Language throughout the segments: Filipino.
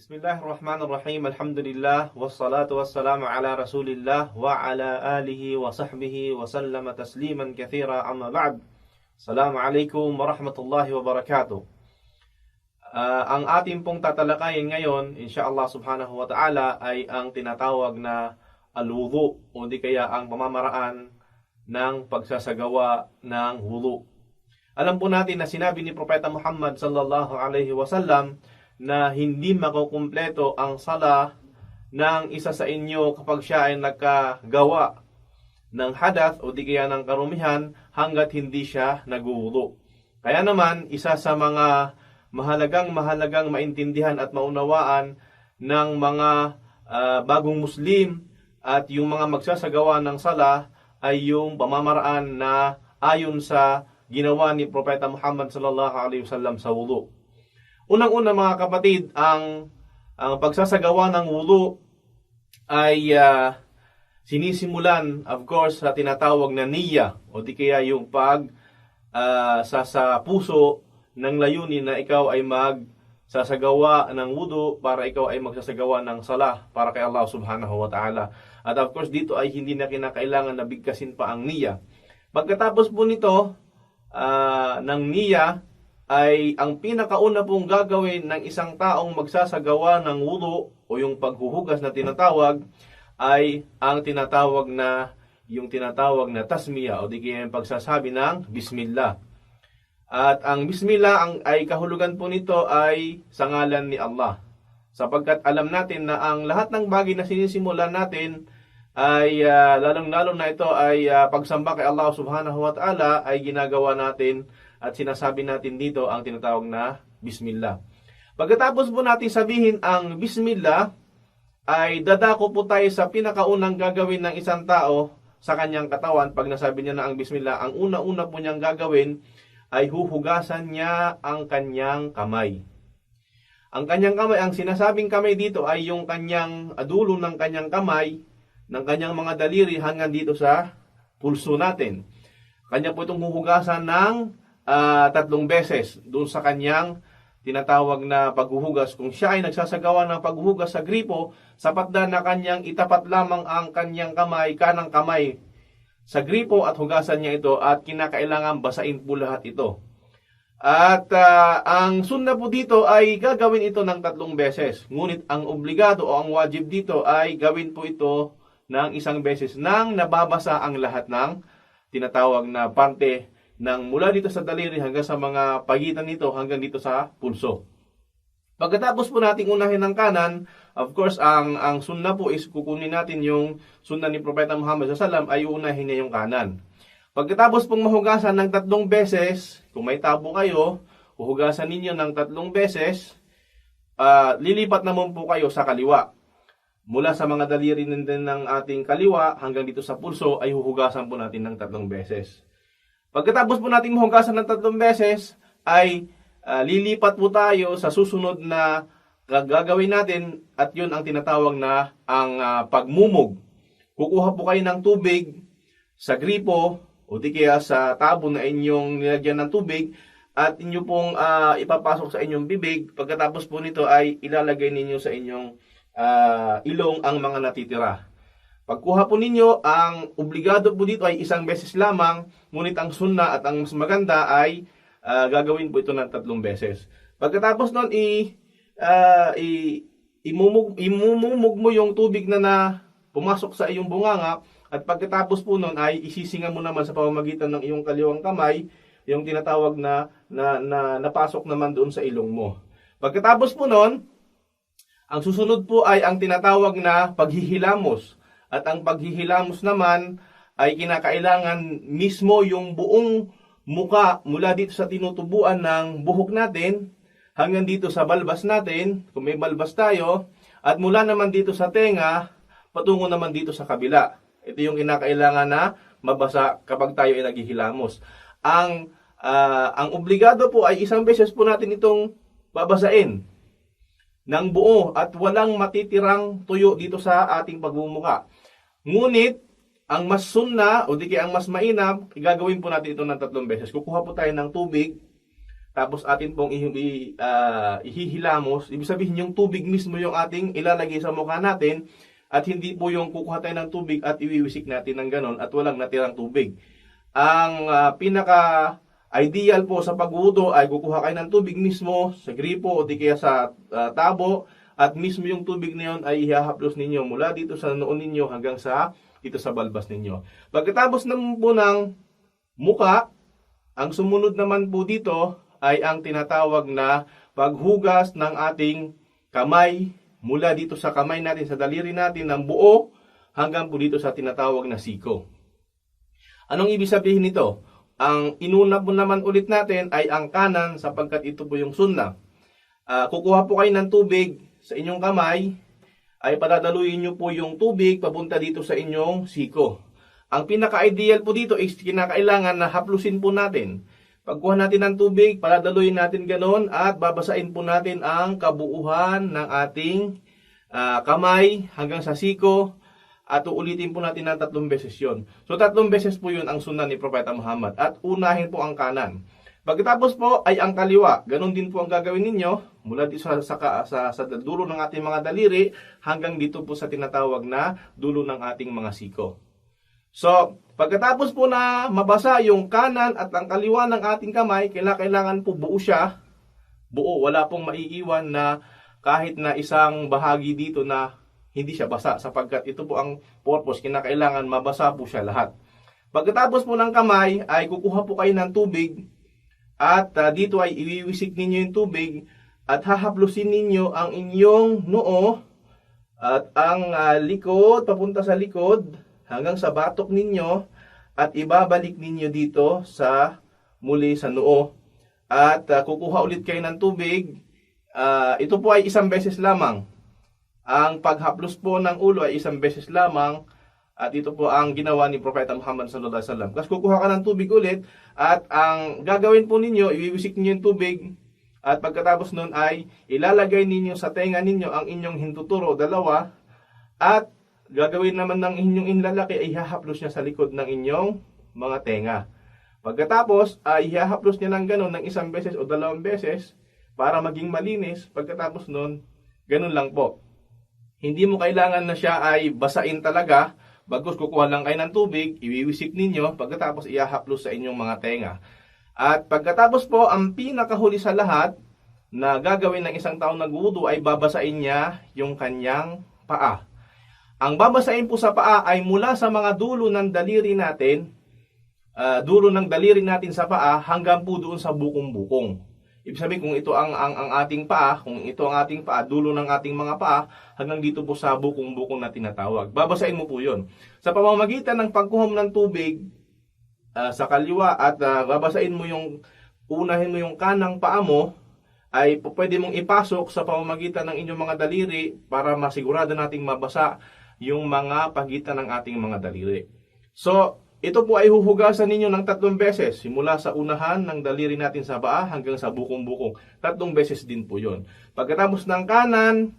Bismillahirrahmanirrahim. Alhamdulillah. Wassalatu wassalamu ala rasulillah wa ala alihi wa sahbihi wa sallama tasliman kathira amma ba'd. Assalamualaikum warahmatullahi wabarakatuh. Ah, ang ating pong tatalakayin ngayon, insyaAllah subhanahu wa ta'ala, ay ang tinatawag na alwudu o di kaya ang pamamaraan ng pagsasagawa ng wudu. Alam po natin na sinabi ni Propeta Muhammad sallallahu alaihi wasallam na hindi makukumpleto ang sala ng isa sa inyo kapag siya ay nagkagawa ng hadath o di kaya ng karumihan hanggat hindi siya naguwudu. Kaya naman, isa sa mga mahalagang mahalagang maintindihan at maunawaan ng mga ah, bagong Muslim at yung mga magsasagawa ng sala ay yung pamamaraan na ayon sa ginawa ni Propeta Muhammad sallallahu alaihi wasallam sa wudu. Unang-una mga kapatid, ang ang pagsasagawa ng wudu ay ah, sinisimulan of course sa tinatawag na niyya o di kaya yung pag ah, sa sa puso ng layunin na ikaw ay mag sasagawa ng wudu para ikaw ay magsasagawa ng salah para kay Allah subhanahu wa ta'ala. At of course dito ay hindi na kinakailangan na bigkasin pa ang niyya. Pagkatapos po nito ah, ng niyya ay ang pinakauna pong gagawin ng isang taong magsasagawa ng wudu o yung paghuhugas na tinatawag ay ang tinatawag na yung tinatawag na tasmiya o di kaya yung pagsasabi ng bismillah. At ang bismillah ang ay kahulugan po nito ay sa ngalan ni Allah. Sapagkat alam natin na ang lahat ng bagay na sinisimulan natin ay ah, lalong-lalo na ito ay ah, pagsamba kay Allah Subhanahu wa Ta'ala ay ginagawa natin at sinasabi natin dito ang tinatawag na bismillah. Pagkatapos po natin sabihin ang bismillah ay dadako po tayo sa pinakaunang gagawin ng isang tao sa kanyang katawan pag nasabi niya na ang bismillah. Ang una-una po niyang gagawin ay huhugasan niya ang kanyang kamay. Ang kanyang kamay, ang sinasabing kamay dito ay yung kanyang adulo ng kanyang kamay, ng kanyang mga daliri hanggang dito sa pulso natin. Kanya po itong huhugasan ng ah, tatlong beses doon sa kanyang tinatawag na paghuhugas. Kung siya ay nagsasagawa ng paghuhugas sa gripo, sapat na na kanyang itapat lamang ang kanyang kamay, kanang kamay sa gripo at hugasan niya ito at kinakailangan basain po lahat ito. At ah, ang sunna po dito ay gagawin ito ng tatlong beses. Ngunit ang obligado o ang wajib dito ay gawin po ito ng isang beses nang nababasa ang lahat ng tinatawag na parte ng mula dito sa daliri hanggang sa mga pagitan nito hanggang dito sa pulso. Pagkatapos po nating unahin ng kanan, of course, ang ang sunna po is kukunin natin yung sunna ni Propeta Muhammad SAW ay uunahin niya yung kanan. Pagkatapos pong mahugasan ng tatlong beses, kung may tabo kayo, huhugasan ninyo ng tatlong beses, ah, lilipat naman po kayo sa kaliwa. Mula sa mga daliri ng ating kaliwa hanggang dito sa pulso ay huhugasan po natin ng tatlong beses. Pagkatapos po nating mahugasan ng tatlong beses, ay ah, lilipat po tayo sa susunod na gagawin natin at yun ang tinatawag na ang ah, pagmumog. Kukuha po kayo ng tubig sa gripo o di kaya sa tabo na inyong nilagyan ng tubig at inyo pong ah, ipapasok sa inyong bibig. Pagkatapos po nito ay ilalagay ninyo sa inyong ah, ilong ang mga natitira. Pagkuha po ninyo, ang obligado po dito ay isang beses lamang, ngunit ang sunna at ang mas maganda ay ah, gagawin po ito ng tatlong beses. Pagkatapos nun, i, ah, i, imumug, imumumog mo yung tubig na na pumasok sa iyong bunganga at pagkatapos po nun ay isisinga mo naman sa pamamagitan ng iyong kaliwang kamay yung tinatawag na, na, na napasok naman doon sa ilong mo. Pagkatapos po nun, ang susunod po ay ang tinatawag na paghihilamos. At ang paghihilamos naman ay kinakailangan mismo yung buong muka mula dito sa tinutubuan ng buhok natin hanggang dito sa balbas natin, kung may balbas tayo, at mula naman dito sa tenga, patungo naman dito sa kabila. Ito yung kinakailangan na mabasa kapag tayo ay naghihilamos. Ang ah, ang obligado po ay isang beses po natin itong babasain ng buo at walang matitirang tuyo dito sa ating pagmumuka. Ngunit, ang mas sunna o di kaya ang mas mainam, gagawin po natin ito ng tatlong beses. Kukuha po tayo ng tubig tapos atin pong i- ah, ihihilamos, ibig sabihin yung tubig mismo yung ating ilalagay sa mukha natin at hindi po yung kukuha tayo ng tubig at iwiwisik natin ng ganon at walang natirang tubig. Ang ah, pinaka ideal po sa pagwudo ay kukuha kayo ng tubig mismo sa gripo o di kaya sa ah, tabo at mismo yung tubig na yun ay ihahaplos ninyo mula dito sa noon ninyo hanggang sa dito sa balbas ninyo. Pagkatapos ng po ng muka, ang sumunod naman po dito ay ang tinatawag na paghugas ng ating kamay mula dito sa kamay natin, sa daliri natin ng buo hanggang po dito sa tinatawag na siko. Anong ibig sabihin nito? Ang inuna po naman ulit natin ay ang kanan sapagkat ito po yung sunna. Ah, kukuha po kayo ng tubig sa inyong kamay ay padadaluyin nyo po yung tubig papunta dito sa inyong siko. Ang pinaka-ideal po dito is kinakailangan na haplusin po natin. Pagkuha natin ng tubig, paladaluyin natin ganon at babasain po natin ang kabuuhan ng ating ah, kamay hanggang sa siko at uulitin po natin ng tatlong beses yon. So tatlong beses po yun ang sunan ni Propeta Muhammad at unahin po ang kanan. Pagkatapos po ay ang kaliwa. Ganon din po ang gagawin ninyo mula dito sa, sa, sa, sa dulo ng ating mga daliri hanggang dito po sa tinatawag na dulo ng ating mga siko. So, pagkatapos po na mabasa yung kanan at ang kaliwa ng ating kamay, kailangan, kailangan po buo siya. Buo, wala pong maiiwan na kahit na isang bahagi dito na hindi siya basa sapagkat ito po ang purpose, kinakailangan mabasa po siya lahat. Pagkatapos po ng kamay ay kukuha po kayo ng tubig at ah, dito ay iwiwisik ninyo yung tubig at hahaplusin ninyo ang inyong noo at ang ah, likod papunta sa likod hanggang sa batok ninyo at ibabalik ninyo dito sa muli sa noo. At ah, kukuha ulit kayo ng tubig. Ah, ito po ay isang beses lamang. Ang paghaplos po ng ulo ay isang beses lamang. At ito po ang ginawa ni Propeta Muhammad sallallahu alaihi wasallam. Kasi kukuha ka ng tubig ulit at ang gagawin po ninyo, iwiwisik ninyo yung tubig at pagkatapos nun ay ilalagay ninyo sa tenga ninyo ang inyong hintuturo, dalawa, at gagawin naman ng inyong inlalaki ay ihahaplos niya sa likod ng inyong mga tenga. Pagkatapos ay ihahaplos niya ng ganun ng isang beses o dalawang beses para maging malinis. Pagkatapos nun, ganun lang po. Hindi mo kailangan na siya ay basain talaga. Bagkus kukuha lang kayo ng tubig, iwiwisik ninyo, pagkatapos ihahaplos sa inyong mga tenga. At pagkatapos po, ang pinakahuli sa lahat na gagawin ng isang taong nagwudu ay babasain niya yung kanyang paa. Ang babasain po sa paa ay mula sa mga dulo ng daliri natin, ah, dulo ng daliri natin sa paa hanggang po doon sa bukong-bukong. Ibig sabihin kung ito ang, ang, ang ating paa, kung ito ang ating paa, dulo ng ating mga paa, hanggang dito po sa bukong-bukong na tinatawag. Babasain mo po yun. Sa pamamagitan ng pagkuha mo ng tubig ah, sa kaliwa at ah, babasain mo yung, unahin mo yung kanang paa mo, ay pwede mong ipasok sa pamamagitan ng inyong mga daliri para masigurado nating mabasa yung mga pagitan ng ating mga daliri. So, ito po ay huhugasan ninyo ng tatlong beses, simula sa unahan ng daliri natin sa paa hanggang sa bukong-bukong. Tatlong beses din po yon. Pagkatapos ng kanan,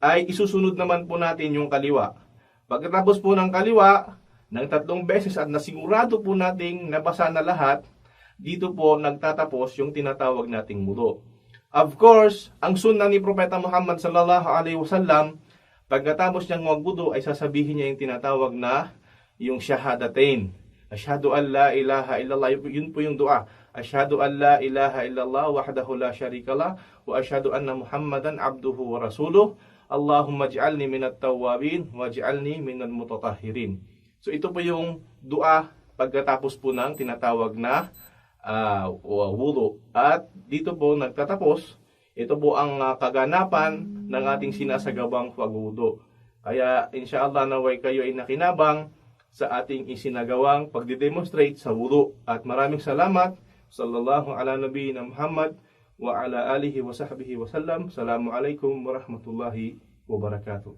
ay isusunod naman po natin yung kaliwa. Pagkatapos po ng kaliwa, ng tatlong beses at nasigurado po nating nabasa na lahat, dito po nagtatapos yung tinatawag nating mudo. Of course, ang sunnah ni Propeta Muhammad sallallahu alaihi wasallam, pagkatapos niyang magbudo ay sasabihin niya yung tinatawag na yung shahadatain. Ashhadu an la ilaha illallah. Yun po yung dua. Ashhadu an la ilaha illallah wahdahu la sharika lah wa ashhadu anna Muhammadan abduhu wa rasuluh. Allahumma ij'alni minat tawwabin waj'alni minal mutatahhirin. So ito po yung dua pagkatapos po ng tinatawag na ah, wudu. At dito po nagtatapos, ito po ang ah, kaganapan ng ating sinasagawang pagwudu. Kaya inshallah naway kayo ay nakinabang sa ating isinagawang pagdidemonstrate sa wudu. At maraming salamat. Sallallahu ala nabiyina Muhammad wa ala alihi wa sahbihi wa sallam. Assalamu alaikum warahmatullahi wabarakatuh.